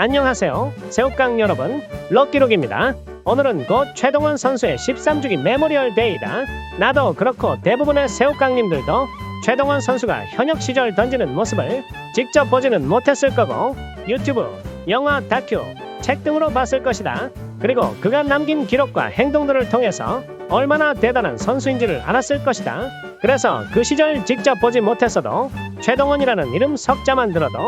안녕하세요. 새우깡 여러분, 럭키록입니다. 오늘은 곧 최동원 선수의 13주기 메모리얼 데이다. 나도 그렇고 대부분의 새우깡님들도 최동원 선수가 현역 시절 던지는 모습을 직접 보지는 못했을 거고 유튜브, 영화, 다큐, 책 등으로 봤을 것이다. 그리고 그가 남긴 기록과 행동들을 통해서 얼마나 대단한 선수인지를 알았을 것이다. 그래서 그 시절 직접 보지 못했어도 최동원이라는 이름 석자만 들어도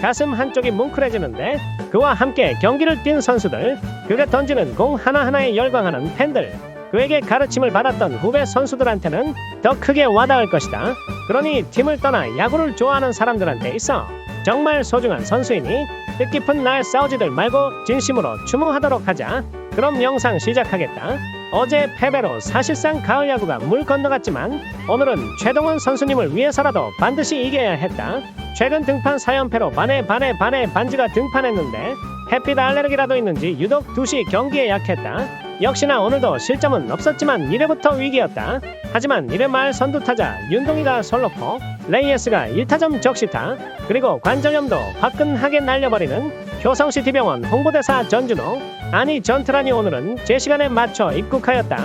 가슴 한쪽이 뭉클해지는데 그와 함께 경기를 뛴 선수들, 그가 던지는 공 하나하나에 열광하는 팬들, 그에게 가르침을 받았던 후배 선수들한테는 더 크게 와닿을 것이다. 그러니 팀을 떠나 야구를 좋아하는 사람들한테 있어 정말 소중한 선수이니 뜻깊은 날 싸우지들 말고 진심으로 추모하도록 하자. 그럼 영상 시작하겠다. 어제 패배로 사실상 가을 야구가 물 건너갔지만 오늘은 최동원 선수님을 위해서라도 반드시 이겨야 했다. 최근 등판 4연패로 반에 반에 반에 반지가 등판했는데 햇빛 알레르기라도 있는지 유독 2시 경기에 약했다. 역시나 오늘도 실점은 없었지만 1회부터 위기였다. 하지만 1회 말 선두타자 윤동희가 솔로포, 레이에스가 1타점 적시타, 그리고 관절염도 화끈하게 날려버리는 효성시티병원 홍보대사 전준호, 아니 전트라니 오늘은 제 시간에 맞춰 입국하였다.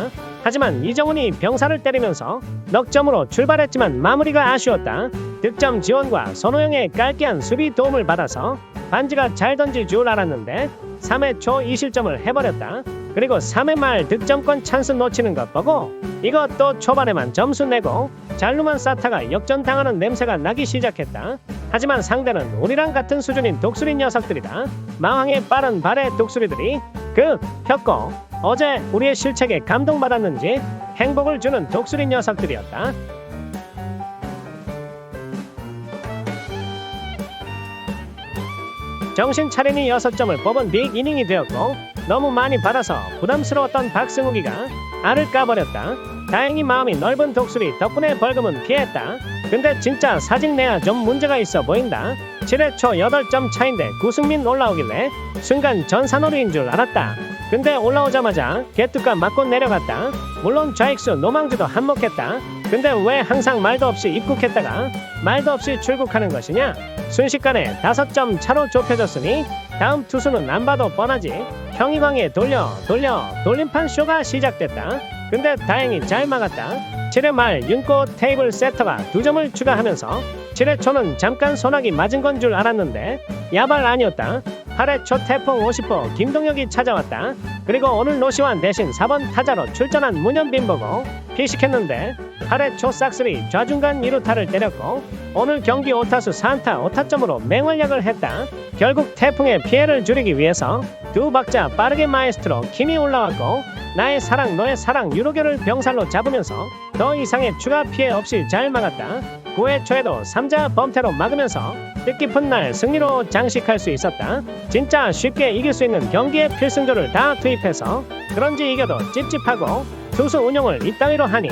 하지만 이정훈이 병사를 때리면서 넉점으로 출발했지만 마무리가 아쉬웠다. 득점 지원과 손호영의 깔끔한 수비 도움을 받아서 반지가 잘 던질 줄 알았는데 3회 초 2실점을 해버렸다. 그리고 3회 말 득점권 찬스 놓치는 것 보고 이것도 초반에만 점수 내고 잘루만 사타가 역전당하는 냄새가 나기 시작했다. 하지만 상대는 우리랑 같은 수준인 독수리 녀석들이다. 마왕의 빠른 발의 독수리들이 그 폈고 어제 우리의 실책에 감동받았는지 행복을 주는 독수리 녀석들이었다. 정신 차림이 6점을 뽑은 빅 이닝이 되었고 너무 많이 받아서 부담스러웠던 박승욱이가 알을 까버렸다. 다행히 마음이 넓은 독수리 덕분에 벌금은 피했다. 근데 진짜 사직 내야 좀 문제가 있어 보인다. 7회 초 8점 차인데 구승민 올라오길래 순간 전산오리인 줄 알았다. 근데 올라오자마자 개뚜까 맞고 내려갔다. 물론 좌익수 노망주도 한몫했다. 근데 왜 항상 말도 없이 입국했다가 말도 없이 출국하는 것이냐? 순식간에 5점 차로 좁혀졌으니 다음 투수는 안 봐도 뻔하지. 형이광에 돌려 돌려 돌림판 쇼가 시작됐다. 근데 다행히 잘 막았다. 7회 말 윤고 테이블 세터가 두 점을 추가하면서 7회 초는 잠깐 소나기 맞은 건 줄 알았는데 야발 아니었다. 8회 초 태풍 50호 김동혁이 찾아왔다. 그리고 오늘 노시환 대신 4번 타자로 출전한 문현빈 보고 피식했는데 8회 초 싹쓸이 좌중간 2루타를 때렸고 오늘 경기 5타수 4안타 5타점으로 맹활약을 했다. 결국 태풍의 피해를 줄이기 위해서 두 박자 빠르게 마에스트로 킴이 올라왔고 나의 사랑 너의 사랑 유로교를 병살로 잡으면서 더 이상의 추가 피해 없이 잘 막았다. 9회 초에도 3자 범퇴로 막으면서 뜻깊은 날 승리로 장식할 수 있었다. 진짜 쉽게 이길 수 있는 경기의 필승조를 다 투입해서 그런지 이겨도 찝찝하고 투수 운영을 이따위로 하니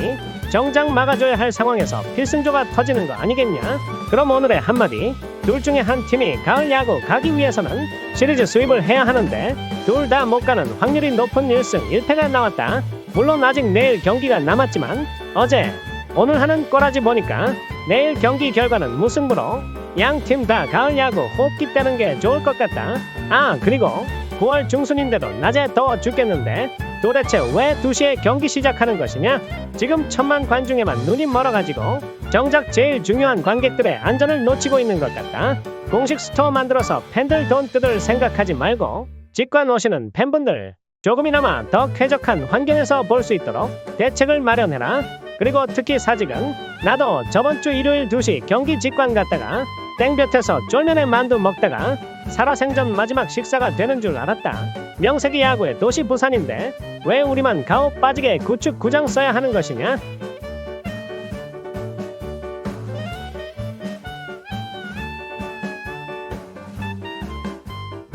정작 막아줘야 할 상황에서 필승조가 터지는 거 아니겠냐? 그럼 오늘의 한마디 둘 중에 한 팀이 가을 야구 가기 위해서는 시리즈 수입을 해야 하는데 둘 다 못 가는 확률이 높은 1승 1패가 나왔다. 물론 아직 내일 경기가 남았지만 어제 오늘 하는 꼬라지 보니까 내일 경기 결과는 무승부로 양 팀 다 가을 야구 호흡기 떼는 게 좋을 것 같다. 아 그리고 9월 중순인데도 낮에 더워 죽겠는데 도대체 왜 2시에 경기 시작하는 것이냐? 지금 천만 관중에만 눈이 멀어가지고 정작 제일 중요한 관객들의 안전을 놓치고 있는 것 같다. 공식 스토어 만들어서 팬들 돈 뜯을 생각하지 말고 직관 오시는 팬분들 조금이나마 더 쾌적한 환경에서 볼 수 있도록 대책을 마련해라. 그리고 특히 사직은 나도 저번 주 일요일 2시 경기 직관 갔다가 땡볕에서 쫄면에 만두 먹다가 살아생전 마지막 식사가 되는 줄 알았다. 명색이 야구의 도시 부산인데 왜 우리만 가오 빠지게 구축 구장 써야 하는 것이냐?